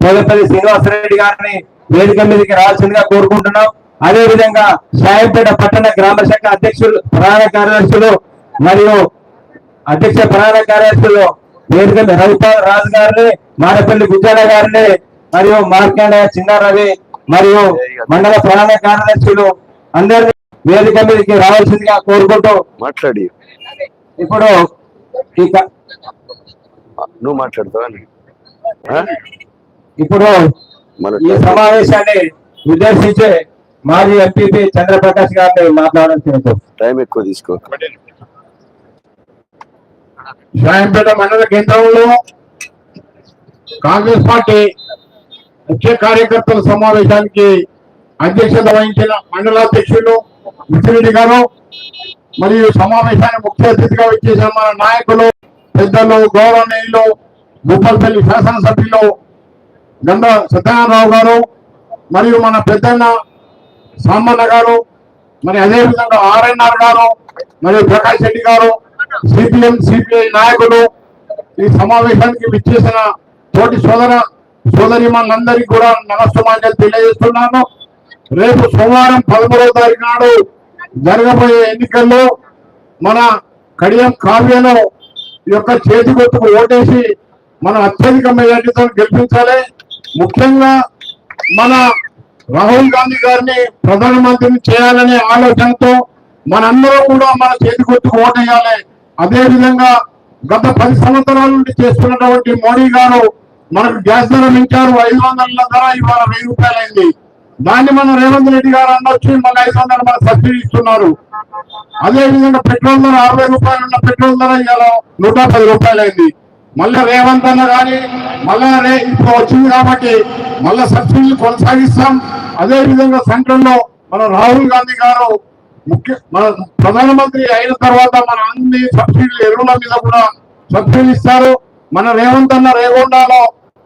పోలపల్లి శ్రీనివాసరెడ్డి గారిని వేదిక మీదకి రావాల్సిందిగా కోరుకుంటున్నాం. అదే విధంగా సాయంపేట పట్టణ గ్రామ శాఖ అధ్యక్షులు ప్రధాన కార్యదర్శులు మరియు అధ్యక్ష ప్రధాన కార్యదర్శులు వేదిక రవిపాల్ రాజు గారిని మారపల్లి గుజ్జాల గారిని మరియు మార్కండ చిన్న రవి మరియు మండల ప్రధాన కార్యదర్శులు అందరినీ వేదిక మీదకి రావాల్సిందిగా కోరుకుంటూ మాట్లాడి. ఇప్పుడు నువ్వు మాట్లాడతావా? ఇప్పుడు మన ఈ సమావేశాన్ని ఉద్దేశించి మాజీ ఎంపీపీ చంద్రప్రకాష్ గారిని మాట్లాడాల్సింది టైం ఎక్కువ తీసుకో. సాయంపేట మండల కేంద్రంలో కాంగ్రెస్ పార్టీ ముఖ్య కార్యకర్తల సమావేశానికి అధ్యక్షత వహించిన మండలాధ్యక్షులు మిత్రుడి గారు మరియు సమావేశానికి ముఖ్య అతిథిగా వచ్చేసిన మన నాయకులు పెద్దలు గౌరవనీయులు భూపాలపల్లి శాసనసభ్యులు గండ సత్యనారాయణరావు గారు మరియు మన పెద్దన్న సాంబన్న గారు మరి అదేవిధంగా ఆర్ఎన్ఆర్ గారు మరియు ప్రకాష్ రెడ్డి గారు సిపిఎం సిపిఐ నాయకులు ఈ సమావేశానికి విచ్చేసిన తోటి సోదర సోదరిమణులందరికీ కూడా నమస్తమాంజలు తెలియజేస్తున్నాను. రేపు సోమవారం పదమూడవ తారీఖు నాడు జరగబోయే ఎన్నికల్లో మన కడియం కావ్యను ఈ యొక్క చేతి గుర్తుకు ఓటేసి మనం అత్యధిక మెజార్టీతో గెలిపించాలి. ముఖ్యంగా మన రాహుల్ గాంధీ గారిని ప్రధానమంత్రిని చేయాలనే ఆలోచనతో మనందరం కూడా మన చేతి కొట్టుకు ఓటేయాలి అదే విధంగా గత పది సంవత్సరాల నుండి చేస్తున్నటువంటి మోడీ గారు మనకు గ్యాస్ ధర పెంచారు ఐదు వందల ధర ఇవాళ వెయ్యి రూపాయలైంది. దాన్ని మన రేవంత్ రెడ్డి గారు అనొచ్చి మన ఐదు వందలు మన సబ్సిడీ ఇస్తున్నారు. అదే విధంగా పెట్రోల్ ధర అరవై రూపాయలు ఉన్న పెట్రోల్ ధర ఇవాళ నూట పది రూపాయలు అయింది మళ్ళీ రేవంత్ అన్న కానీ మళ్ళా రే ఇప్పుడు వచ్చింది కాబట్టి మళ్ళా సబ్సిడీలు కొనసాగిస్తాం. అదేవిధంగా సెంట్రల్లో మన రాహుల్ గాంధీ గారు ముఖ్య మన ప్రధానమంత్రి అయిన తర్వాత మన అన్ని సబ్సిడీలు ఎరువుల మీద కూడా సబ్సిడీలు ఇస్తారు. మన రేవంత్ అన్న రేగొండలో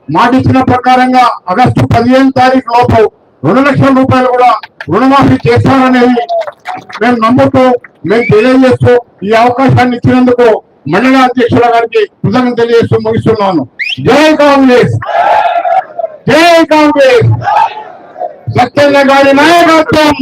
మాట ఇచ్చిన ప్రకారంగా ఆగస్టు పదిహేను తారీఖు లోపు రెండు లక్షల రూపాయలు కూడా రుణమాఫీ చేస్తారనేది మేము నమ్ముతూ మేము తెలియజేస్తూ ఈ అవకాశాన్ని ఇచ్చినందుకు మండల అధ్యక్షుల గారికి కృతజ్ఞత తెలియజేస్తూ ముగిస్తున్నాను. జై కాంగ్రెస్! జై కాంగ్రెస్! సత్యన్న గారి నాయకత్వం!